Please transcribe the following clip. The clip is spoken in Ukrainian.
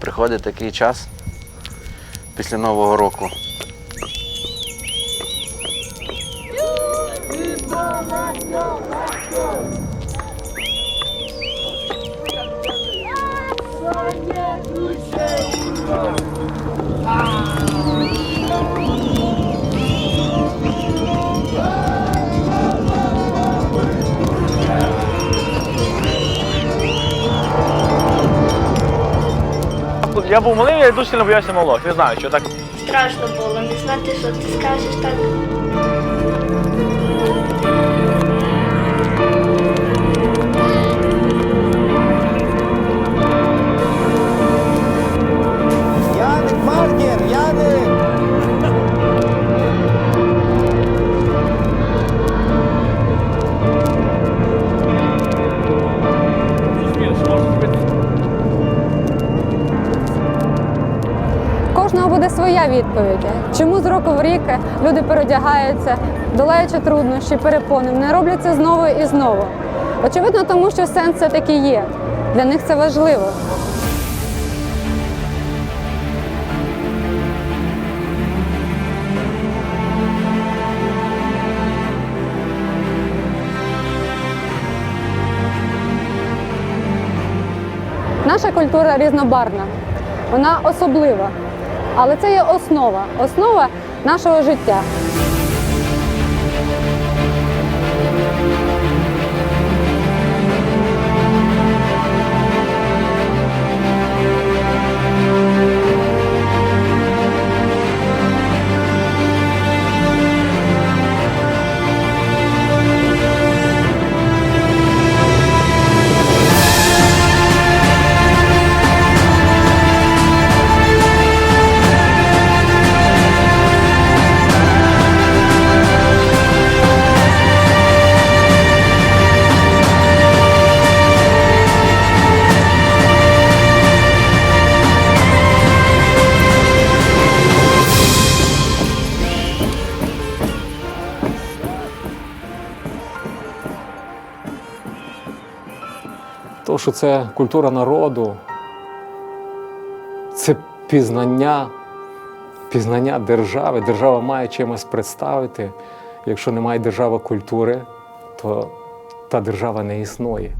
приходить такий час після Нового року. Я був малим, я дуже сильно боявся малого. Не знаю, що так. Страшно було, не знати, що ти скажеш так. Буде своя відповідь. Чому з року в рік люди переодягаються, долаючи труднощі, перепони, не роблять це знову і знову. Очевидно, тому що сенс все таки є. Для них це важливо. Наша культура різнобарвна, вона особлива, але це є основа, основа нашого життя. То, що це культура народу, це пізнання, пізнання держави. Держава має чимось представити. Якщо немає держави культури, то та держава не існує.